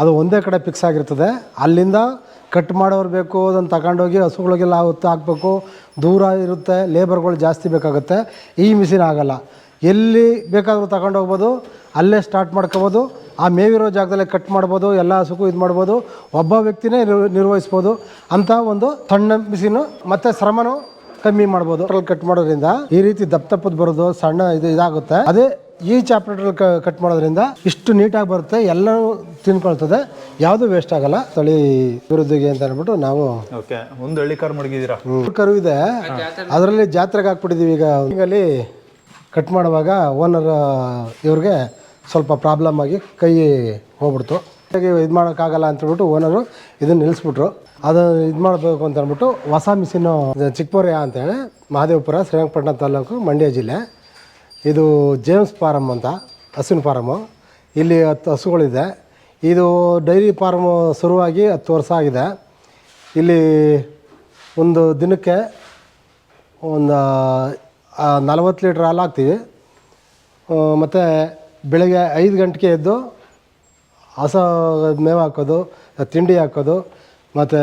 ಅದು ಒಂದೇ ಕಡೆ ಫಿಕ್ಸ್ ಆಗಿರ್ತದೆ. ಅಲ್ಲಿಂದ ಕಟ್ ಮಾಡೋರು ಬೇಕು, ಅದನ್ನು ತಗೊಂಡೋಗಿ ಹಸುಗಳಿಗೆಲ್ಲ ಹೊತ್ತು ಹಾಕಬೇಕು. ದೂರ ಇರುತ್ತೆ ಲೇಬರ್ಗಳು ಜಾಸ್ತಿ ಬೇಕಾಗುತ್ತೆ. ಈ ಮಿಷಿನ್ ಆಗಲ್ಲ. ಎಲ್ಲಿ ಬೇಕಾದರೂ ತಗೊಂಡು ಹೋಗ್ಬೋದು, ಅಲ್ಲೇ ಸ್ಟಾರ್ಟ್ ಮಾಡ್ಕೋಬೋದು. ಆ ಮೇವಿರೋ ಜಾಗದಲ್ಲೇ ಕಟ್ ಮಾಡ್ಬೋದು, ಎಲ್ಲ ಹಸುಗೂ ಇದು ಮಾಡ್ಬೋದು. ಒಬ್ಬ ವ್ಯಕ್ತಿನೇ ನಿರ್- ನಿರ್ವಹಿಸ್ಬೋದು. ಅಂತ ಒಂದು ಸಣ್ಣ ಮಿಷಿನು ಮತ್ತು ಶ್ರಮನೂ ಕಮ್ಮಿ ಮಾಡ್ಬೋದು. ಅದ್ರಲ್ಲಿ ಕಟ್ ಮಾಡೋದ್ರಿಂದ ಈ ರೀತಿ ದಪ್ಪ ದಪ್ಪದ ಬರೋದು ಸಣ್ಣ ಇದು ಇದಾಗುತ್ತೆ. ಅದೇ ಈ ಚಾಪ್ಟರ್ ಕಟ್ ಮಾಡೋದ್ರಿಂದ ಇಷ್ಟು ನೀಟಾಗಿ ಬರುತ್ತೆ ಎಲ್ಲವೂ ತಿನ್ಕೊಳ್ತದೆ. ಯಾವುದು ವೇಸ್ಟ್ ಆಗಲ್ಲ. ತಳಿ ವಿರುದ್ಧಿಗೆ ಅಂತ ಅಂದ್ಬಿಟ್ಟು ನಾವು ಓಕೆ ಒಂದು ಹಳ್ಳಿ ಕರು ಮಡಗಿದ್ದೀರಾ? ಕರು ಇದೆ. ಅದರಲ್ಲಿ ಜಾತ್ರೆಗೆ ಹಾಕ್ಬಿಟ್ಟಿದೀವಿ ಈಗ. ಅಲ್ಲಿ ಕಟ್ ಮಾಡುವಾಗ ಓನರ್ ಇವ್ರಿಗೆ ಸ್ವಲ್ಪ ಪ್ರಾಬ್ಲಮ್ ಆಗಿ ಕೈ ಹೋಗ್ಬಿಡ್ತು. ಹಾಗೆ ಇದು ಮಾಡೋಕ್ಕಾಗಲ್ಲ ಅಂತ ಹೇಳ್ಬಿಟ್ಟು ಓನರು ಇದನ್ನು ನಿಲ್ಲಿಸ್ಬಿಟ್ರು ಅದು ಇದು ಮಾಡಬೇಕು ಅಂತ ಅಂದ್ಬಿಟ್ಟು ಹೊಸ ಮಿಷಿನ್ನು ಚಿಕ್ಕಪೋರ್ಯ ಅಂತೇಳಿ ಮಹದೇವಪುರ, ಶ್ರೀರಂಗಪಟ್ಟಣ ತಾಲೂಕು ಮಂಡ್ಯ ಜಿಲ್ಲೆ. ಇದು ಜೇಮ್ಸ್ ಫಾರಮ್ ಅಂತ, ಹಸುವಿನ ಫಾರಮು. ಇಲ್ಲಿ ಹತ್ತು ಹಸುಗಳಿದೆ. ಇದು ಡೈರಿ ಫಾರ್ಮು ಶುರುವಾಗಿ ಹತ್ತು ವರ್ಷ ಆಗಿದೆ. ಇಲ್ಲಿ ಒಂದು ದಿನಕ್ಕೆ ಒಂದು ನಲವತ್ತು ಲೀಟ್ರ್ ಹಾಲು ಹಾಕ್ತೀವಿ. ಮತ್ತು ಬೆಳಗ್ಗೆ ಐದು ಗಂಟೆಗೆ ಎದ್ದು ಹಸ ಮೇವು ಹಾಕೋದು ತಿಂಡಿ ಹಾಕೋದು ಮತ್ತು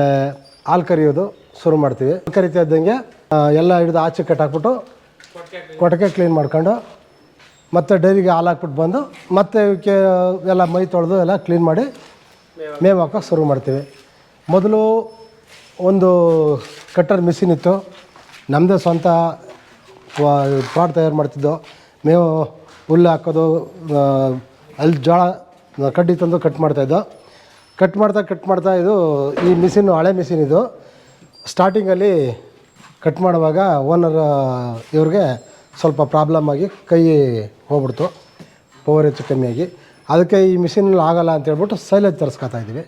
ಹಾಲು ಕರಿಯೋದು ಶುರು ಮಾಡ್ತೀವಿ. ಹಾಲು ಕರಿತಾ ಇದ್ದಂಗೆ ಆ, ಎಲ್ಲ ಹಿಡಿದು ಆಚೆ ಕಟ್ಟಾಕ್ಬಿಟ್ಟು ಕೊಟ್ಟಿಗೆ ಕ್ಲೀನ್ ಮಾಡ್ಕೊಂಡು ಮತ್ತೆ ಡೈರಿಗೆ ಹಾಲು ಹಾಕ್ಬಿಟ್ಟು ಬಂದು ಮತ್ತೆ ಇವಕ್ಕೆ ಎಲ್ಲ ಮೈ ತೊಳೆದು ಎಲ್ಲ ಕ್ಲೀನ್ ಮಾಡಿ ಮೇವು ಹಾಕೋಕೆ ಶುರು ಮಾಡ್ತೀವಿ. ಮೊದಲು ಒಂದು ಕಟ್ಟರ್ ಮಿಷಿನ್ ಇತ್ತು. ನಮ್ಮದೇ ಸ್ವಂತ ಪಾಟ್ ತಯಾರು ಮಾಡ್ತಿದ್ದೋ ಮೇವು ಹುಲ್ಲು ಹಾಕೋದು ಅಲ್ಲಿ ಜೋಳ ಕಡ್ಡಿ ತಂದು ಕಟ್ ಮಾಡ್ತಾಯಿದ್ದೋ ಕಟ್ ಮಾಡ್ತಾ ಕಟ್ ಮಾಡ್ತಾ ಇದು ಈ ಮಿಷಿನ್ನು ಹಳೆ ಮಿಷಿನ್ ಇದು. ಸ್ಟಾರ್ಟಿಂಗಲ್ಲಿ ಕಟ್ ಮಾಡುವಾಗ ಓನರ್ ಇವ್ರಿಗೆ ಸ್ವಲ್ಪ ಪ್ರಾಬ್ಲಮ್ ಆಗಿ ಕೈ ಹೋಗ್ಬಿಡ್ತು. ಪವರ್ ಹೆಚ್ಚು ಕಮ್ಮಿಯಾಗಿ ಅದಕ್ಕೆ ಈ ಮಿಷಿನಲ್ಲಿ ಆಗೋಲ್ಲ ಅಂತೇಳ್ಬಿಟ್ಟು ಸೈಲೇಜ್ ತರಿಸ್ಕೊತಾ ಇದ್ದೀವಿ.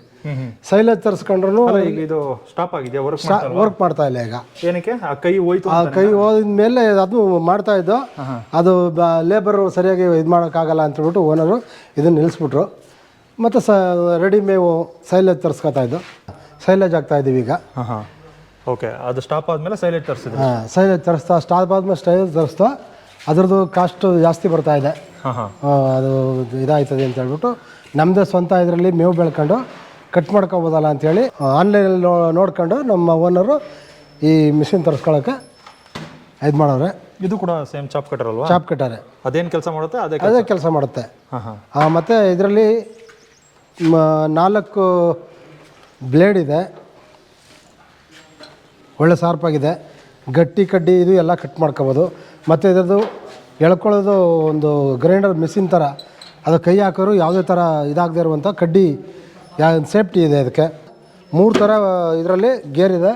ಸೈಲೇಜ್ ತರಿಸ್ಕೊಂಡ್ರು ಈಗ ಇದು ಸ್ಟಾಪ್ ಆಗಿದೆ ವರ್ಕ್ ವರ್ಕ್ ಮಾಡ್ತಾ ಇಲ್ಲ? ಈಗ. ಏನಕ್ಕೆ? ಆ ಕೈ ಹೋಯ್ತು ಆ ಕೈ ಹೋದ ಮೇಲೆ ಅದು ಮಾಡ್ತಾ ಇದ್ದು ಅದು ಲೇಬರ್ ಸರಿಯಾಗಿ ಇದು ಮಾಡೋಕ್ಕಾಗಲ್ಲ ಅಂತ ಹೇಳ್ಬಿಟ್ಟು ಓನರು ಇದನ್ನು ನಿಲ್ಲಿಸ್ಬಿಟ್ರು ಮತ್ತು ಸ ರೆಡಿ ಮೇವು ಸೈಲೇಜ್ ತರಿಸ್ಕೊತಾ ಇದ್ದು. ಸೈಲೇಜ್ ಆಗ್ತಾ ಇದ್ದೀವಿ ಈಗ. ಹಾಂ ಹಾಂ. ಓಕೆ ಅದು ಸ್ಟಾಪ್ ಆದಮೇಲೆ ಸೈಲೇಜ್ ತರಿಸಿದ್ರು. ಹಾಂ ಸೈಲೇಜ್ ತರಿಸ್ತಾ ಸ್ಟಾಪ್ ಆದಮೇಲೆ ಸೈಲೇಜ್ ತರಿಸ್ತಾ ಅದ್ರದ್ದು ಕಾಸ್ಟ್ ಜಾಸ್ತಿ ಬರ್ತಾ ಇದೆ. ಹಾಂ ಹಾಂ. ಆ, ಅದು ಇದಾಯ್ತದೆ ಅಂತ ಹೇಳ್ಬಿಟ್ಟು ನಮ್ಮದೇ ಸ್ವಂತ ಇದರಲ್ಲಿ ಮೇವು ಬೆಳ್ಕೊಂಡು ಕಟ್ ಮಾಡ್ಕೊಬೋದಲ್ಲ ಅಂಥೇಳಿ ಆನ್ಲೈನಲ್ಲಿ ನೋ ನೋಡ್ಕೊಂಡು ನಮ್ಮ ಓನರು ಈ ಮಿಷಿನ್ ತರಿಸ್ಕೊಳ್ಳೋಕೆ ಇದು ಮಾಡೋರೆ. ಇದು ಕೂಡ ಸೇಮ್ ಚಾಪ್ ಕಟರ್ ಅಲ್ವಾ? ಚಾಪ್ ಕಟ್ಟಾರೆ ಅದೇನು ಕೆಲಸ ಮಾಡುತ್ತೆ? ಅದೇ ಅದೇ ಕೆಲಸ. ಮಾಡುತ್ತೆ. ಹಾಂ ಹಾಂ. ಮತ್ತು ಇದರಲ್ಲಿ ನಾಲ್ಕು ಬ್ಲೇಡ್ ಇದೆ. ಒಳ್ಳೆ ಸಾರ್ಪಾಗಿದೆ. ಗಟ್ಟಿ ಕಡ್ಡಿ ಇದು ಎಲ್ಲ ಕಟ್ ಮಾಡ್ಕೋಬೋದು. ಮತ್ತು ಇದರದ್ದು ಎಳ್ಕೊಳ್ಳೋದು ಒಂದು ಗ್ರೈಂಡರ್ ಮಿಷಿನ್ ಥರ ಅದು ಕೈ ಹಾಕೋರು ಯಾವುದೇ ಥರ ಇದಾಗದೇ ಇರುವಂಥ ಕಡ್ಡಿ ಯಾ ಸೇಫ್ಟಿ ಇದೆ ಅದಕ್ಕೆ? ಮೂರು ಥರ ಇದರಲ್ಲಿ ಗೇರ್ ಇದೆ.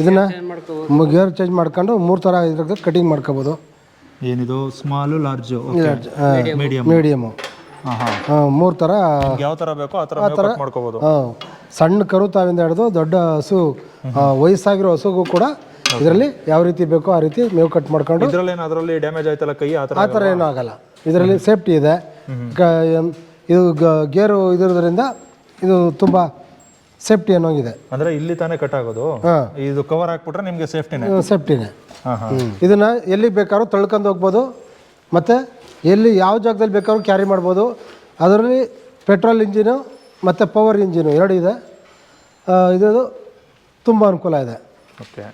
ಇದನ್ನು ಗೇರ್ ಚೇಂಜ್ ಮಾಡ್ಕೊಂಡು ಮೂರು ಥರ ಇದ್ರದ್ದು ಕಟಿಂಗ್ ಮಾಡ್ಕೋಬೋದು. ಏನಿದು? ಸ್ಮಾಲು ಲಾರ್ಜು ಮೀಡಿಯಮ್ ಮೀಡಿಯಮು ಹಾಂ ಹಾಂ ಮೂರು ಥರ ಯಾವ ಥರ ಬೇಕೋ ಆ ಥರ ಕಟ್ ಮಾಡ್ಕೋಬೋದು. ಹಾಂ ಸಣ್ಣ ಕರು ತಾವಿಂದ ಹಿಡಿದು ದೊಡ್ಡ ಹಸು ವಯಸ್ಸಾಗಿರೋ ಹಸುಗೂ ಕೂಡ ಇದರಲ್ಲಿ ಯಾವ ರೀತಿ ಬೇಕೋ ಆ ರೀತಿ ಮೇವು ಕಟ್ ಮಾಡ್ಕೊಂಡು ಇದ್ರಲ್ಲೇನು ಅದರಲ್ಲಿ ಡ್ಯಾಮೇಜ್ ಆಯ್ತಲ್ಲ ಕೈ ಆ ಥರ ಆ ಥರ ಏನೂ ಆಗಲ್ಲ. ಇದರಲ್ಲಿ ಸೇಫ್ಟಿ ಇದೆ. ಇದು ಗ- ಗೇರು ಇರೋದ್ರಿಂದ ಇದು ತುಂಬ ಸೇಫ್ಟಿ ಅನ್ನೋಂಗಿದೆ. ಅಂದ್ರೆ ಇಲ್ಲಿ ತಾನೇ ಕಟ್ ಆಗೋದು? ಇದು ಕವರ್ ಹಾಕ್ಬಿಟ್ರೆ ನಿಮಗೆ ಸೇಫ್ಟಿನೇ ಸೇಫ್ಟಿನೇ ಇದನ್ನ ಎಲ್ಲಿ ಬೇಕಾದ್ರೂ ತಳ್ಕೊಂಡು ಹೋಗ್ಬೋದು. ಮತ್ತು ಎಲ್ಲಿ ಯಾವ ಜಾಗದಲ್ಲಿ ಬೇಕಾದ್ರೂ ಕ್ಯಾರಿ ಮಾಡ್ಬೋದು. ಅದರಲ್ಲಿ ಪೆಟ್ರೋಲ್ ಇಂಜಿನು ಮತ್ತು ಪವರ್ ಇಂಜಿನು ಎರಡು ಇದೆ. ಇದು ತುಂಬ ಅನುಕೂಲ ಇದೆ. ಓಕೆ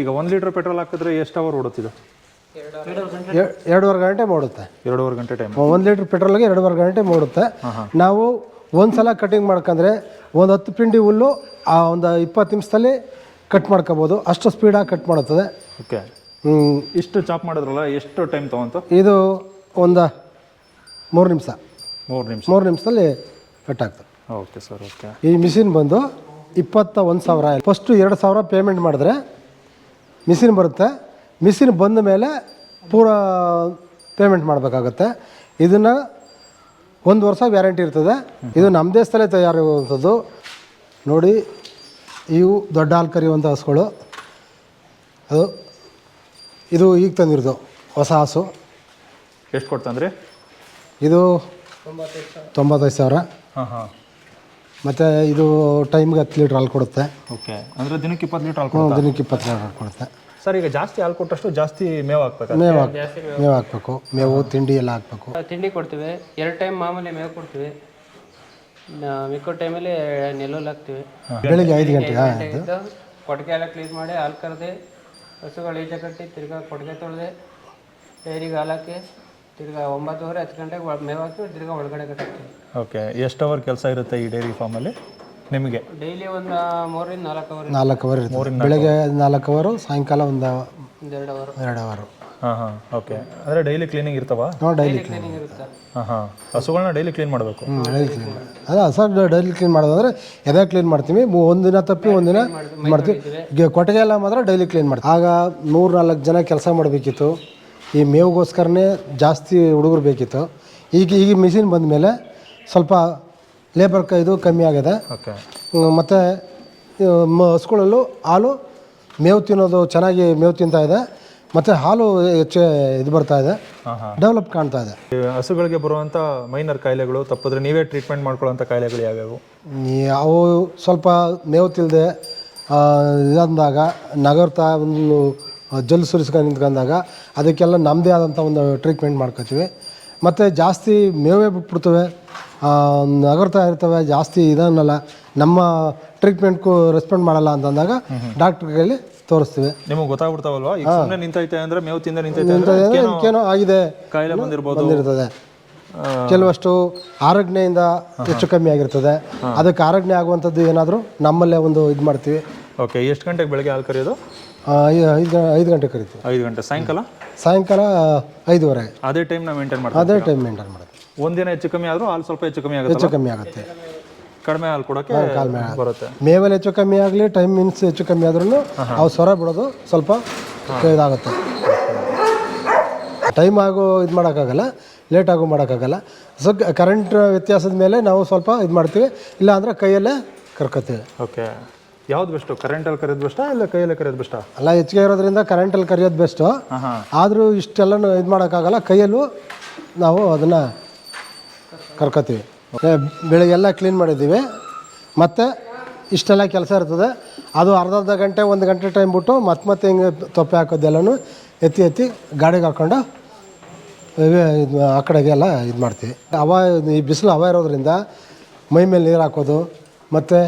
ಈಗ ಒಂದು ಲೀಟರ್ ಪೆಟ್ರೋಲ್ ಹಾಕಿದ್ರೆ ಎಷ್ಟು ಅವರ್ ಓಡುತ್ತಿದೆ ಎರಡೂವರೆ ಗಂಟೆ ಮಾಡುತ್ತೆ. ಎರಡೂವರೆ ಗಂಟೆ ಟೈಮ್ ಒಂದು ಲೀಟ್ರ್ ಪೆಟ್ರೋಲ್ಗೆ ಎರಡೂವರೆ ಗಂಟೆ ಮೂಡುತ್ತೆ. ನಾವು ಒಂದು ಸಲ ಕಟಿಂಗ್ ಮಾಡ್ಕಂದ್ರೆ ಒಂದು ಹತ್ತು ಪಿಂಡಿ ಹುಲ್ಲು ಆ ಒಂದು ಇಪ್ಪತ್ತು ನಿಮಿಷದಲ್ಲಿ ಕಟ್ ಮಾಡ್ಕೋಬೋದು. ಅಷ್ಟು ಸ್ಪೀಡಾಗಿ ಕಟ್ ಮಾಡುತ್ತದೆ. ಓಕೆ ಹ್ಞೂ ಇಷ್ಟು ಚಾಪ್ ಮಾಡಿದ್ರಲ್ಲ ಎಷ್ಟು ಟೈಮ್ ತೊಗೊಂತು? ಇದು ಒಂದು ಮೂರು ನಿಮಿಷ. ಮೂರು ನಿಮಿಷ. ಮೂರು ನಿಮಿಷದಲ್ಲಿ ಕಟ್ ಆಗ್ತದೆ. ಓಕೆ ಸರ್ ಓಕೆ ಈ ಮಿಷಿನ್ ಬಂದು ಇಪ್ಪತ್ತ ಒಂದು ಸಾವಿರ. ಫಸ್ಟು ಎರಡು ಸಾವಿರ ಪೇಮೆಂಟ್ ಮಾಡಿದ್ರೆ ಮಿಷಿನ್ ಬರುತ್ತೆ. ಮಿಷಿನ್ ಬಂದ ಮೇಲೆ ಪೂರ ಪೇಮೆಂಟ್ ಮಾಡಬೇಕಾಗುತ್ತೆ. ಇದನ್ನು ಒಂದು ವರ್ಷ ವ್ಯಾರಂಟಿ ಇರ್ತದೆ. ಇದು ನಮ್ಮ ದೇಶದಲ್ಲೇ ತಯಾರಾಗುವಂಥದ್ದು ನೋಡಿ ಇವು ದೊಡ್ಡ ಹಾಲು ಕರೆಯುವಂಥ ಹಸುಗಳು. ಅದು ಇದು ಈಗ ತಂದಿರೋದು ಹೊಸ ಹಸು. ಎಷ್ಟು ಕೊಡ್ತಂದ್ರಿ ಇದು ತೊಂಬತ್ತೈದು ಸಾವಿರ. ಹಾಂ ಹಾಂ. ಮತ್ತು ಇದು ಟೈಮ್ಗೆ ಹತ್ತು ಲೀಟ್ರ್ ಹಾಲು ಕೊಡುತ್ತೆ. ಓಕೆ. ಅಂದರೆ ದಿನಕ್ಕೆ ಇಪ್ಪತ್ತು ಲೀಟ್ರ್ ಹಾಲು ದಿನಕ್ಕೆ ಇಪ್ಪತ್ತು ಲೀಟ್ರ್ ಹಾಲು ಕೊಡುತ್ತೆ. ಸರ್ ಈಗ ಜಾಸ್ತಿ ಹಾಲು ಕೊಟ್ಟಷ್ಟು ಜಾಸ್ತಿ ಮೇವು ಹಾಕ್ಬೇಕು ಮೇವು ಹಾಕ್ ಮೇವು ಹಾಕ್ಬೇಕು. ಮೇವು ತಿಂಡಿ ಎಲ್ಲ ಹಾಕ್ಬೇಕು. ತಿಂಡಿ ಕೊಡ್ತೀವಿ. ಎರಡು ಟೈಮ್ ಮಾಮೂಲಿ ಮೇವು ಕೊಡ್ತೀವಿ. ಇನ್ನು ಮಿಕ್ಕೋ ಟೈಮಲ್ಲಿ ನೆಲ್ಲೂಲ್ ಹಾಕ್ತೀವಿ. ಬೆಳಿಗ್ಗೆ ಐದು ಗಂಟೆ ಕೊಟ್ಟಿಗೆ ಎಲ್ಲ ಕ್ಲೀನ್ ಮಾಡಿ ಹಾಲು ಕರೆದು ಹಸುಗಳು ಈಜೆ ಕಟ್ಟಿ ತಿರ್ಗಾ ಕೊಟ್ಟಿಗೆ ತೊಳೆದೆ ಡೈರಿಗೆ ಹಾಲು ಹಾಕಿ ತಿರ್ಗಾ ಒಂಬತ್ತುವರೆ ಹತ್ತು ಗಂಟೆಗೆ ಒಳ- ಮೇವು ಹಾಕಿ ತಿರ್ಗಾ ಒಳಗಡೆ ಕಟ್ಟಿ ಓಕೆ ಎಷ್ಟು ಅವರ್ ಕೆಲಸ ಇರುತ್ತೆ ಈ ಡೈರಿ ಫಾರ್ಮಲ್ಲಿ? ನಿಮಗೆ? ಡೈಲಿ ಒಂದು ಮೂರಿಂದ ನಾಲ್ಕು ಅವರ್ ನಾಲ್ಕು ಅವರ್ ಇರ್ತದೆ ಬೆಳಿಗ್ಗೆ ನಾಲ್ಕು ಅವರು ಸಾಯಂಕಾಲ ಒಂದು ಎರಡು ಅವರು. ಎರಡು ಅವರು. ಹಾಂ ಹಾಂ ಓಕೆ ಅಂದರೆ ಡೈಲಿ ಕ್ಲೀನಿಂಗ್ ಇರ್ತವಾ? ನಾವು ಡೈಲಿ ಕ್ಲೀನಿಂಗ್. ಇರುತ್ತೆ. ಹಾಂ ಹಾಂ. ಹಸುಗಳನ್ನ ಡೈಲಿ ಕ್ಲೀನ್ ಮಾಡಬೇಕು? ಡೈಲಿ ಕ್ಲೀನ್ ಅದ ಸರ್ ಡೈಲಿ ಕ್ಲೀನ್ ಮಾಡೋದಂದ್ರೆ ಎದೆ ಕ್ಲೀನ್ ಮಾಡ್ತೀವಿ. ಮೂ- ಒಂದಿನ ತಪ್ಪಿ ಒಂದಿನ ಮಾಡ್ತೀವಿ ಕೊಟ್ಟಿಗೆ ಎಲ್ಲ ಮಾತ್ರ ಡೈಲಿ ಕ್ಲೀನ್ ಮಾಡ್ತೀವಿ. ಆಗ ಮೂರು ನಾಲ್ಕು ಜನ ಕೆಲಸ ಮಾಡಬೇಕಿತ್ತು. ಈ ಮೇವಿಗೋಸ್ಕರನೇ ಜಾಸ್ತಿ ಹುಡುಗರು ಬೇಕಿತ್ತು. ಈಗ ಈಗ ಮಿಷಿನ್ ಬಂದ ಮೇಲೆ ಸ್ವಲ್ಪ ಲೇಬರ್ ಇದು ಕಮ್ಮಿ ಆಗಿದೆ. ಓಕೆ ಮತ್ತು ಹಸುಗಳಲ್ಲೂ ಹಾಲು ಮೇವು ತಿನ್ನೋದು ಚೆನ್ನಾಗಿ ಮೇವು ತಿಂತಾ ಇದೆ. ಮತ್ತು ಹಾಲು ಹೆಚ್ಚು ಇದು ಬರ್ತಾ ಇದೆ. ಡೆವಲಪ್ ಕಾಣ್ತಾ ಇದೆ. ಹಸುಗಳಿಗೆ ಬರುವಂಥ ಮೈನರ್ ಕಾಯಿಲೆಗಳು ತಪ್ಪಿದ್ರೆ ನೀವೇ ಟ್ರೀಟ್ಮೆಂಟ್ ಮಾಡ್ಕೊಳ್ಳೋಂಥ ಕಾಯಿಲೆಗಳು ಯಾವ್ಯಾವು? ಅವು ಸ್ವಲ್ಪ ಮೇವು ತಿಲ್ಲದೆ ಇದಂದಾಗ ನಗರ್ತಾ ಒಂದು ಜಲ್ ಸುರಿಸ್ಕೊಂಡು ನಿಂತ್ಕೊಂಡಾಗ ಅದಕ್ಕೆಲ್ಲ ನಮ್ಮದೇ ಆದಂಥ ಒಂದು ಟ್ರೀಟ್ಮೆಂಟ್ ಮಾಡ್ಕೊತೀವಿ. ಮತ್ತು ಜಾಸ್ತಿ ಮೇವೇ ಬಿಟ್ಬಿಡ್ತವೆ ನಗರ್ತಾ ಇರ್ತವೆ ಜಾಸ್ತಿ ಇದನ್ನಲ್ಲ ನಮ್ಮ ಟ್ರೀಟ್ಮೆಂಟ್ಗೂ ರೆಸ್ಪಾಂಡ್ ಮಾಡಲ್ಲ ಅಂತಂದಾಗ ಡಾಕ್ಟ್ರಿಗೆ ತೋರಿಸ್ತೀವಿ. ನಿಮಗೆ ಗೊತ್ತಾಗ್ಬಿಡ್ತಾವಲ್ವಾ? ಈಗ ಸುಮ್ಮನೆ ನಿಂತೈತೆ ಅಂದ್ರೆ ಮೇವು ತಿಂದ ನಿಂತೈತೆ ಅಂದರೆ ಏನೋ ಆಗಿದೆ. ಕಾಯಿಲೆ ಬಂದಿರ್ಬೋದು. ಬಂದಿರ್ತದೆ. ಕೆಲವಷ್ಟು ಆರೋಗ್ಯದಿಂದ ಹೆಚ್ಚು ಕಮ್ಮಿ ಆಗಿರ್ತದೆ. ಅದಕ್ಕೆ ಆರೋಗ್ಯ ಆಗುವಂಥದ್ದು ಏನಾದರೂ ನಮ್ಮಲ್ಲೇ ಒಂದು ಇದು ಮಾಡ್ತೀವಿ. ಓಕೆ ಎಷ್ಟು ಗಂಟೆಗೆ ಬೆಳಗ್ಗೆ ಹಾಲು ಕರೆಯೋದು? ಐದು ಐದು ಗಂಟೆ ಕರಿತೀವಿ. ಐದು ಗಂಟೆ. ಸಾಯಂಕಾಲ? ಸಾಯಂಕಾಲ ಐದುವರೆ. ಅದೇ ಟೈಮ್ ನಾವು ಮೇಂಟೈನ್ ಮಾಡ್ತೀವಿ ಅದೇ ಟೈಮ್ ಮೇಂಟೈನ್ ಮಾಡೋದು ಒಂದಿನ ಹೆಚ್ಚು ಕಮ್ಮಿ ಆದರೂ ಹಾಲು ಸ್ವಲ್ಪ ಹೆಚ್ಚು ಕಮ್ಮಿ ಆಗುತ್ತೆ ಹೆಚ್ಚು ಕಮ್ಮಿ ಆಗುತ್ತೆ. ಕಡಿಮೆ ಹಾಲು ಕೊಡೋಕ್ಕೆ ಬರುತ್ತೆ. ಮೇವಲ್ಲಿ ಹೆಚ್ಚು ಕಮ್ಮಿ ಆಗಲಿ ಟೈಮ್ ಮೀನ್ಸ್ ಹೆಚ್ಚು ಕಮ್ಮಿ ಆದ್ರೂ ಅವು ಸ್ವರ ಬಿಡೋದು ಸ್ವಲ್ಪ ಇದಾಗುತ್ತೆ. ಟೈಮ್ ಆಗೋ ಇದು ಮಾಡೋಕ್ಕಾಗಲ್ಲ ಲೇಟಾಗೂ ಮಾಡೋಕ್ಕಾಗಲ್ಲ. ಸೊ ಕರೆಂಟ್ ವ್ಯತ್ಯಾಸದ ಮೇಲೆ ನಾವು ಸ್ವಲ್ಪ ಇದು ಮಾಡ್ತೀವಿ. ಇಲ್ಲ ಅಂದರೆ ಕೈಯಲ್ಲೇ ಕರ್ಕೋತೀವಿ ಓಕೆ ಯಾವ್ದು ಬೆಸ್ಟು ಕರೆಂಟಲ್ಲಿ ಕರೆಯೋದು ಬೆಸ್ಟಾ ಇಲ್ಲ ಕೈಯಲ್ಲಿ ಕರೆಯೋದು ಬೆಸ್ಟಾ ಅಲ್ಲ ಹೆಚ್ಚಿಗೆ ಇರೋದ್ರಿಂದ ಕರೆಂಟಲ್ಲಿ ಕರಿಯೋದು ಬೆಸ್ಟು ಆದರೂ ಇಷ್ಟೆಲ್ಲನೂ ಇದು ಮಾಡೋಕ್ಕಾಗಲ್ಲ. ಕೈಯಲ್ಲೂ ನಾವು ಅದನ್ನು ಕರ್ಕೋತೀವಿ. ಬೆಳಿಗ್ಗೆಲ್ಲ ಕ್ಲೀನ್ ಮಾಡಿದ್ದೀವಿ. ಮತ್ತು ಇಷ್ಟೆಲ್ಲ ಕೆಲಸ ಇರ್ತದೆ. ಅದು ಅರ್ಧ ಅರ್ಧ ಗಂಟೆ ಒಂದು ಗಂಟೆ ಟೈಮ್ ಬಿಟ್ಟು ಮತ್ತೆ ಮತ್ತೆ ಹಿಂಗೆ ತೊಪ್ಪೆ ಹಾಕೋದೆಲ್ಲನೂ ಎತ್ತಿ ಎತ್ತಿ ಗಾಡಿಗೆ ಹಾಕ್ಕೊಂಡು ಇದು ಆ ಕಡೆಗೆಲ್ಲ ಇದು ಮಾಡ್ತೀವಿ. ಅವ ಈ ಬಿಸಿಲು ಅವ ಇರೋದ್ರಿಂದ ಮೈ ಮೇಲೆ ನೀರು ಹಾಕೋದು ಮತ್ತು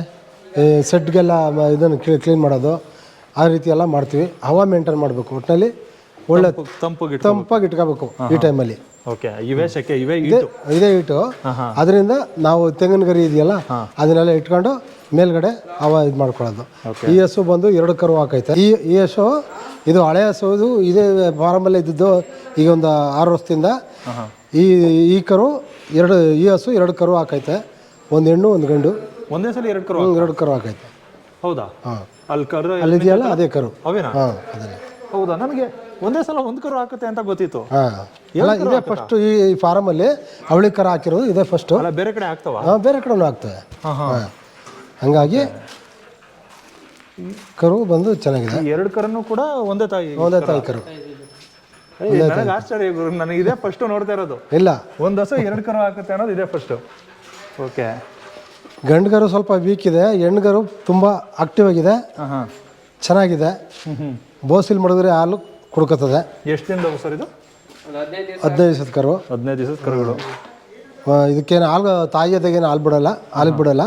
ಈ ಸೆಟ್ಗೆಲ್ಲ ಇದನ್ನು ಕ್ಲೀನ್ ಮಾಡೋದು. ಆ ರೀತಿ ಎಲ್ಲ ಮಾಡ್ತೀವಿ. ಹವಾ ಮೇಂಟೈನ್ ಮಾಡಬೇಕು. ಒಟ್ಟಿನಲ್ಲಿ ಒಳ್ಳೆ ತಂಪು ತಂಪಾಗಿ ಇಟ್ಕೋಬೇಕು ಈ ಟೈಮಲ್ಲಿ ಓಕೆ. ಇವೇ ಸೆಕೆ ಇವೇ ಇಟ್ಟು ಇದೇ ಇಟ್ಟು ಅದರಿಂದ ನಾವು ತೆಂಗಿನ ಗರಿ ಇದೆಯಲ್ಲ ಅದನ್ನೆಲ್ಲ ಇಟ್ಕೊಂಡು ಮೇಲ್ಗಡೆ ಹವಾ ಇದು ಮಾಡ್ಕೊಳ್ಳೋದು. ಈ ಹಸು ಬಂದು ಎರಡು ಕರು ಹಾಕೈತೆ. ಈ ಈ ಹಸು ಇದು ಹಳೆ ಹಸು ಇದು ಇದೇ ಫಾರಮಲ್ಲೇ ಇದ್ದಿದ್ದು ಈಗ ಒಂದು ಆರು ವರ್ಷದಿಂದ. ಈ ಈ ಕರು ಎರಡು ಈ ಹಸು ಎರಡು ಕರು ಹಾಕೈತೆ. ಒಂದು ಹೆಣ್ಣು ಒಂದು ಗಂಡು. ಒಂದೇ ಸಲ ಎರಡು ಕರು ಎರಡು ಕರು ಹಾಕೈತೆ. ಹೌದಾ? ಹಾಂ. ಅಲ್ಲಿ ಕರು ಅಲ್ಲಿದೆಯಲ್ಲ? ಅದೇ ಕರು. ಅವೇನಾ? ಹಾಂ ಅದೇ. ಹೌದಾ? ನಮಗೆ ಒಂದೇ ಸಲ ಒಂದು ಕರು ಹಾಕುತ್ತೆ ಅಂತ ಗೊತ್ತಿತ್ತು. ಹಾಂ. ಅಲ್ಲ ಇದೇ ಫಸ್ಟ್ ಈ ಫಾರಮಲ್ಲಿ ಅವಳಿ ಕರು ಹಾಕಿರೋದು ಇದೇ ಫಸ್ಟು ಅಲ್ಲ ಬೇರೆ ಕಡೆ ಆಗ್ತಾವ? ಹಾಂ ಬೇರೆ ಕಡೆನೂ ಆಗ್ತವೆ ಹಾಂ ಹಾಂ. ಹಂಗಾಗಿ ಕರು ಬಂದು ಚೆನ್ನಾಗಿದೆ. ಎರಡು ಕರನ್ನು ಕೂಡ ಒಂದೇ ತಾಯಿ ಒಂದೇ ತಾಯಿ ಕರು. ನನಗೆ ಆಶ್ಚರ್ಯ ಗುರು. ನನಗೆ ಇದೇ ಫಸ್ಟ್ ನೋಡ್ತಾ ಇರೋದು. ಇಲ್ಲ. ಒಂದು ಹಸು ಎರಡು ಕರು ಹಾಕುತ್ತೆ ಅನ್ನೋದು ಇದೇ ಫಸ್ಟ್ ಓಕೆ. ಗಂಡು ಕರು ಸ್ವಲ್ಪ ವೀಕ್ ಇದೆ ಹೆಣ್ಗರು ತುಂಬ ಆಕ್ಟಿವ್ ಆಗಿದೆ. ಚೆನ್ನಾಗಿದೆ. ಹ್ಞೂ ಹ್ಞೂ ಬೋಸಿಲ್ ಮಾಡಿದ್ರೆ ಹಾಲು ಕುಡ್ಕೋತದೆ ಎಷ್ಟು ದಿನದ ಸರ್ ಇದು? ಹದಿನೈದು ದಿವಸ ಹದಿನೈದು ದಿವಸದ ಕರು. ಹದಿನೈದು ದಿವಸದ ಕರುಗಳು. ಇದಕ್ಕೇನು ಹಾಲು ತಾಯಿಯದಾಗೇನು ಹಾಲು ಬಿಡಲ್ಲ ಹಾಲು ಬಿಡಲ್ಲ.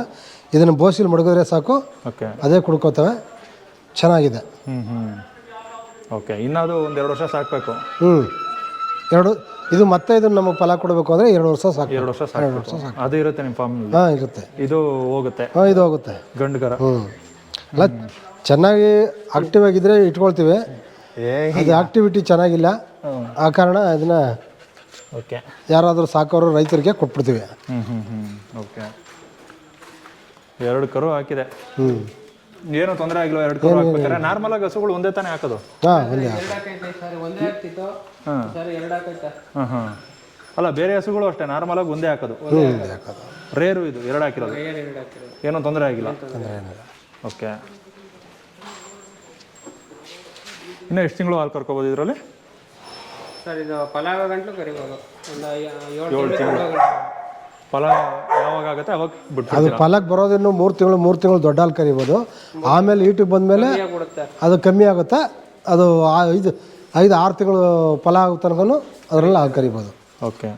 ಇದನ್ನು ಬೋಸಿಲ್ ಮಡಗಿದ್ರೆ ಸಾಕು ಓಕೆ. ಅದೇ ಕುಡ್ಕೋತವೆ ಚೆನ್ನಾಗಿದೆ. ಹ್ಞೂ ಹ್ಞೂ ಓಕೆ ಇನ್ನದು ಒಂದು ಎರಡು ವರ್ಷ ಸಾಕಬೇಕು. ಹ್ಞೂ ಎರಡು ಇದು ಮತ್ತೆ ಇದು ನಮಗೆ ಫಲ ಕೊಡಬೇಕು ಅಂದ್ರೆ ಎರಡು ವರ್ಷ ಸಾಕು. ಎರಡು ವರ್ಷ ಸಾಕು. ಎರಡು ವರ್ಷ ಸಾಕು. ಅದು ಇರುತ್ತೆ ನಿಮ್ಮ ಫಾರ್ಮ್ ಹಾಂ ಇರುತ್ತೆ. ಇದು ಹೋಗುತ್ತೆ. ಹಾಂ ಇದು ಹೋಗುತ್ತೆ. ಗಂಡು ಕರ ಹ್ಞೂ ಅಲ್ಲ ಚೆನ್ನಾಗಿ ಆಕ್ಟಿವ್ ಆಗಿದ್ರೆ ಇಟ್ಕೊಳ್ತೀವಿ. ಏ ಅದು ಆಕ್ಟಿವಿಟಿ ಚೆನ್ನಾಗಿಲ್ಲ. ಆ ಕಾರಣ ಅದನ್ನ ಓಕೆ. ಯಾರಾದರೂ ಸಾಕೋರು ರೈತರಿಗೆ ಕೊಟ್ಬಿಡ್ತೀವಿ. ಹ್ಞೂ ಹ್ಞೂ ಹ್ಞೂ ಓಕೆ. ಎರಡು ಕರು ಹಾಕಿದೆ. ಹ್ಞೂ ಏನು ತೊಂದರೆ ಆಗಿಲ್ಲ ಎರಡು ಕರು ಹಾಕ್ಬೇಕಾದ್ರೆ? ನಾರ್ಮಲ್ ಆಗಿ ಹಸುಗಳು ಒಂದೇ ತಾನೇ ಹಾಕೋದು? ಹಾಂ ಒಂದೇ ಸರಿ ಎರಡು ಹಾಕೈತೆ. ಹಾಂ ಹಾಂ. ಅಲ್ಲ ಬೇರೆ ಹಸುಗಳು ಅಷ್ಟೇ ನಾರ್ಮಲ್ ಆಗಿ ಒಂದೇ ಹಾಕೋದು. ರೇರು ಇದು ಎರಡು ಹಾಕಿರೋದು. ಏನೋ ಎರಡು ಹಾಕಿರೋದು. ಏನೂ ತೊಂದರೆ ಆಗಿಲ್ಲ? ಓಕೆ ಇನ್ನು ಎಷ್ಟು ತಿಂಗಳು ಹಾಲು ಕರ್ಕೋಬೋದು ಇದರಲ್ಲಿ? ಸರ್ ಇದು ಪಲಾವ ಗಂಟ್ಲು ಕರಿಬೋದು? ಒಂದು ಐ- ಏಳು ತಿಂಗಳು ಫಲ ಯಾವಾಗ ಆಗುತ್ತೆ? ಅವಾಗ ಬಿಟ್ಟು ಅದು ಫಲಕ್ಕೆ ಬರೋದಿನ್ನು ಮೂರು ತಿಂಗಳು ಮೂರು ತಿಂಗಳು ದೊಡ್ಡ ಹಾಲು ಕರಿಬೋದು. ಆಮೇಲೆ ಯೂಟ್ಯೂಬ್ ಬಂದಮೇಲೆ ಅದು ಕಮ್ಮಿ ಆಗುತ್ತೆ? ಅದು ಆ- ಐದು ಆರು ತಿಂಗಳು ಫಲ ಆಗೋ ತನಕ ಅದರಲ್ಲಿ ಹಾಲು ಕರಿಬೋದು. ಓಕೆ.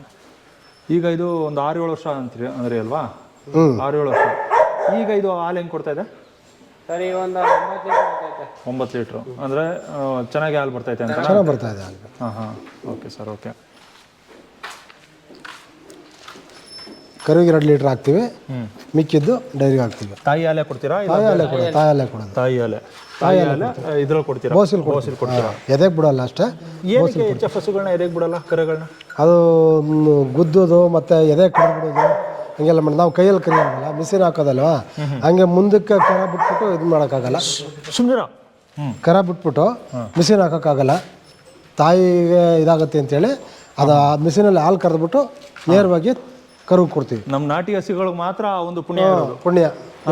ಈಗ ಇದು ಒಂದು ಆರು ಏಳು ವರ್ಷ ಅಂತೀರಿ ಅಂದ್ರಿ ಅಲ್ವಾ? ಆರು ಏಳು ವರ್ಷ. ಈಗ ಇದು ಹಾಲು ಹೆಂಗೆ ಕೊಡ್ತಾ ಇದೆ? ಸರಿ ಒಂದು ಒಂಬತ್ತು ಲೀಟರ್ ಬರ್ತೈತೆ ಒಂಬತ್ತು ಲೀಟ್ರು. ಅಂದರೆ ಚೆನ್ನಾಗಿ ಹಾಲು ಬರ್ತೈತೆ ಅಂತ ಚೆನ್ನಾಗಿ ಬರ್ತಾ ಇದೆ ಹಾಲು. ಹಾಂ ಹಾಂ. Okay sir okay. ಕರುವಿಗೆ ಎರಡು ಲೀಟ್ರ್ ಹಾಕ್ತೀವಿ. ಮಿಕ್ಕಿದ್ದು ಡೈರಿಗೆ ಹಾಕ್ತೀವಿ. ತಾಯಿ ಹಾಲೆ ಕೊಡ್ತೀರಾ? ತಾಯಿ ಹಾಲೆ ಕೊಡ ತಾಯಿ ಹಾಲೆ ಕೊಡೋದು. ತಾಯಿ ಹಾಲೆ. ತಾಯಿ ಹಾಲೆ ಇದ್ರಲ್ಲಿ ಕೊಡ್ತೀರಾ? ಬೋಸಿಲ್ ಬೋಸಿಲ್ ಕೊಡ್ತೀರಾ? ಎದೆಗೆ ಬಿಡಲ್ಲ ಅಷ್ಟೇ. ಏನಕ್ಕೆ ಹೆಚ್ಚ ಫಸುಗಳನ್ನ ಹಸುಗಳನ್ನ ಎದೆಗೆ ಬಿಡಲ್ಲ? ಕರೆಗಳನ್ನ ಅದು ಮ್, ಗುದ್ದೋದು ಮತ್ತು ಎದೆ ಕಡ್ಬಿಡೋದು ಹಂಗೆಲ್ಲ ಮಾಡಿ ನಾವು ಕೈಯಲ್ಲಿ ಕರಿಯೋಲ್ಲ ಮಿಷಿನ್ ಹಾಕೋದಲ್ವಾ? ಹಂಗೆ ಮುಂದಕ್ಕೆ ಕರ ಬಿಟ್ಬಿಟ್ಟು ಇದು ಮಾಡೋಕ್ಕಾಗಲ್ಲ. ಸುಮ್ಮನೆ ಹ್ಞೂ ಕರ ಬಿಟ್ಬಿಟ್ಟು ಮಿಷಿನ್ ಹಾಕೋಕ್ಕಾಗಲ್ಲ. ತಾಯಿಗೆ ಇದಾಗುತ್ತೆ ಅಂತೇಳಿ ಅದು ಆ ಮಿಷಿನಲ್ಲಿ ಹಾಲು ಕರೆದ್ಬಿಟ್ಟು ನೇರವಾಗಿ ಕರು ಕೊಡ್ತೀವಿ. ನಮ್ಮ ನಾಟಿ ಹಸಿಗಳಿಗೆ ಮಾತ್ರ ಆ ಒಂದು ಪುಣ್ಯ ಇರೋದು. ಪುಣ್ಯ.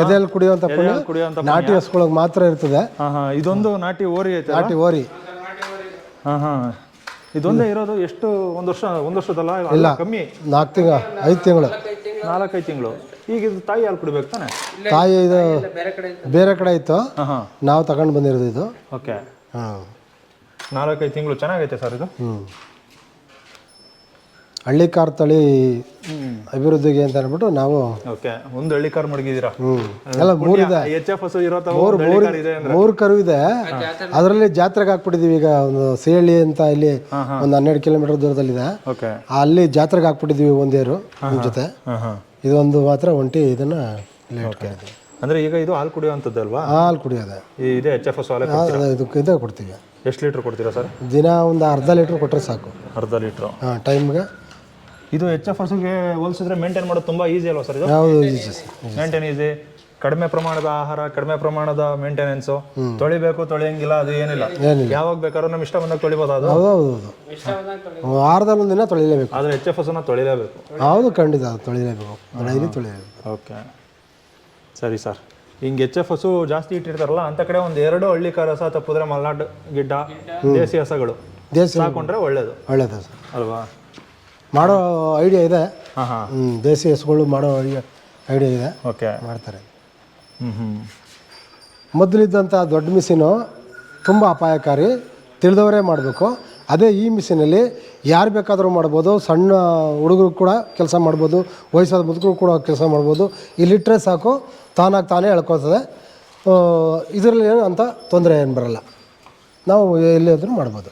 ಎದೆಯಲ್ಲಿ ಕುಡಿಯುವಂಥ ಪುಣ್ಯ ನಾಟಿ ಹಸುಗಳಿಗೆ ಮಾತ್ರ ಇರ್ತದೆ. ಹಾಂ ಹಾಂ ಇದೊಂದು ನಾಟಿ ಓರಿ ಐತೆ ನಾಟಿ ಓರಿ. ಹಾಂ ಹಾಂ. ಇದೊಂದೇ ಇರೋದು ಎಷ್ಟು ಒಂದು ವರ್ಷ ಒಂದು ವರ್ಷದಲ್ಲ? ಅಲ್ಲ, ಕಮ್ಮಿ. ನಾಲ್ಕು ತಿಂಗಳು ಐದು ತಿಂಗಳು. ನಾಲ್ಕೈದು ತಿಂಗಳು. ಈಗ ಇದು ತಾಯಿ ಹಾಲು ಕುಡಿಬೇಕು ತಾನೆ? ತಾಯಿ ಇದು ಬೇರೆ ಕಡೆ ಇತ್ತು. ಬೇರೆ ಕಡೆ ಇತ್ತು ಹಾಂ ಹಾಂ. ನಾವು ತಗೊಂಡು ಬಂದಿರೋದು ಇದು. ಓಕೆ. ಹಾಂ. ನಾಲ್ಕೈದು ತಿಂಗಳು ಚೆನ್ನಾಗೈತೆ ಸರ್ ಇದು? ಹ್ಞೂ ಹಳ್ಳಿ ಕಾರ್ ತಳಿ ಅಭಿವೃದ್ಧಿಗೆ ಅಂತ ಅಂದ್ಬಿಟ್ಟು ನಾವು ಓಕೆ ಒಂದು ಹಳ್ಳಿ ಕಾರ್ ಮಡಗಿದ್ದೀರಾ ಹ್ಞೂ ಎಲ್ಲ ಮೂರಿದೆ ಎಚ್ ಎಫ್ ಹಸು ಇರೋ ತರ ಒಂದು ಇದೆ ಅಂದ್ರೆ? ಮೂರು ಕರು ಇದೆ. ಅದರಲ್ಲಿ ಜಾತ್ರೆಗೆ ಹಾಕ್ಬಿಟ್ಟಿದೀವಿ ಈಗ ಒಂದು ಸೇಳಿ ಅಂತ ಇಲ್ಲಿ ಒಂದು ಹನ್ನೆರಡು ಕಿಲೋಮೀಟರ್ ದೂರದಲ್ಲಿದೆ. ಓಕೆ. ಅಲ್ಲಿ ಜಾತ್ರೆಗೆ ಹಾಕ್ಬಿಟ್ಟಿದೀವಿ ಒಂದೇರು ನಿಮ್ಮ ಜೊತೆ. ಇದೊಂದು ಮಾತ್ರ ಒಂಟಿ ಇದನ್ನ ಇಲ್ಲೇ ಇಟ್ಕೊಂಡಿದ್ದೀವಿ ಅಂದ್ರೆ ಈಗ ಇದು ಹಾಲು ಕುಡಿಯುವಂಥದ್ದಲ್ವಾ ಹಾಲು ಕುಡಿಯೋದೆ. ಇದೆ ಎಚ್ ಎಫ್ ಇದಕ್ಕೆ ಇದೇ ಕೊಡ್ತೀವಿ. ಎಷ್ಟು ಲೀಟ್ರ್ ಕೊಡ್ತೀರಾ ಸರ್? ದಿನ ಒಂದು ಅರ್ಧ ಲೀಟ್ರ್ ಕೊಟ್ಟರೆ ಸಾಕು. ಅರ್ಧ ಲೀಟರ್. ಹಾಂ ಟೈಮ್ಗೆ ಇದು ಎಚ್ ಎಫ್ ಹಸುಗೆ ಹೋಲಿಸಿದ್ರೆ ಮೇಂಟೈನ್ ಮಾಡೋದು ತುಂಬಾ ಈಸಿ ಅಲ್ವಾ ಸರ್ ಇದು? ಯಾವುದು ಮೇಂಟೈನ್ ಈಸಿ ಕಡಿಮೆ ಪ್ರಮಾಣದ ಆಹಾರ ಕಡಿಮೆ ಪ್ರಮಾಣದ ಮೇಂಟೆನೆನ್ಸು ತೊಳಿಬೇಕು ತೊಳೆಯಂಗಿಲ್ಲ ಅದು ಏನಿಲ್ಲ. ಯಾವಾಗ ಬೇಕಾದ್ರೂ ನಮ್ಮ ಇಷ್ಟ ಬಂದಾಗ ತೊಳಿಬೋದು ಅದು? ಹೌದು ಹೌದು ಹೌದು. ಇಷ್ಟ ಬಂದಂಗೆ ತೊಳಿ ವಾರದಲ್ಲಿ ಒಂದಿನ ದಿನ ತೊಳಿಲೇಬೇಕು. ಆದ್ರೆ ಎಚ್ ಎಫ್ ಹಸುನ ತೊಳಿಲೇಬೇಕು. ಹೌದು ಖಂಡಿತ ಅದು ತೊಳಿಲೇಬೇಕು. ಡೈಲಿ ತೊಳಿಲೇಬೇಕು. ಓಕೆ. ಸರಿ ಸರ್ ಹಿಂಗೆ ಎಚ್ ಎಫ್ ಹಸು ಜಾಸ್ತಿ ಇಟ್ಟಿರ್ತಾರಲ್ಲ ಅಂತ ಕಡೆ ಒಂದು ಎರಡು ಹಳ್ಳಿ ಕರಸ ತಪ್ಪಿದ್ರೆ ಮಲ್ನಾಡ್ ಗಿಡ್ಡ ದೇಸಿ ಹಸಗಳು. ದೇಸಿ ಹಾಕೊಂಡ್ರೆ ಒಳ್ಳೇದು. ಒಳ್ಳೇದು ಸರ್ ಅಲ್ವಾ? ಮಾಡೋ ಐಡಿಯಾ ಇದೆ. ಹಾಂ ಹಾಂ. ಹ್ಮ್, ದೇಸಿ ಹಸುಗಳು ಮಾಡೋ ಐಡಿಯಾ ಐಡಿಯಾ ಇದೆ. ಓಕೆ. ಮಾಡ್ತಾರೆ. ಹ್ಞೂ ಹ್ಞೂ ಮೊದಲಿದ್ದಂಥ ದೊಡ್ಡ ಮಿಷಿನು ತುಂಬ ಅಪಾಯಕಾರಿ ತಿಳಿದವರೇ ಮಾಡಬೇಕು. ಅದೇ ಈ ಮಿಷಿನಲ್ಲಿ ಯಾರು ಬೇಕಾದರೂ ಮಾಡ್ಬೋದು ಸಣ್ಣ ಹುಡುಗರು ಕೂಡ ಕೆಲಸ ಮಾಡ್ಬೋದು ವಯಸ್ಸಾದ ಮುದುಕರು ಕೂಡ ಕೆಲಸ ಮಾಡ್ಬೋದು. ಇಲ್ಲಿಟ್ಟರೆ ಸಾಕು ತಾನಾಗಿ ತಾನೇ ಎಳ್ಕೊಳ್ತದೆ. ಇದರಲ್ಲಿ ಏನು ಅಂತ ತೊಂದರೆ ಏನು ಬರಲ್ಲ. ನಾವು ಎಲ್ಲಿಯಾದರೂ ಮಾಡ್ಬೋದು.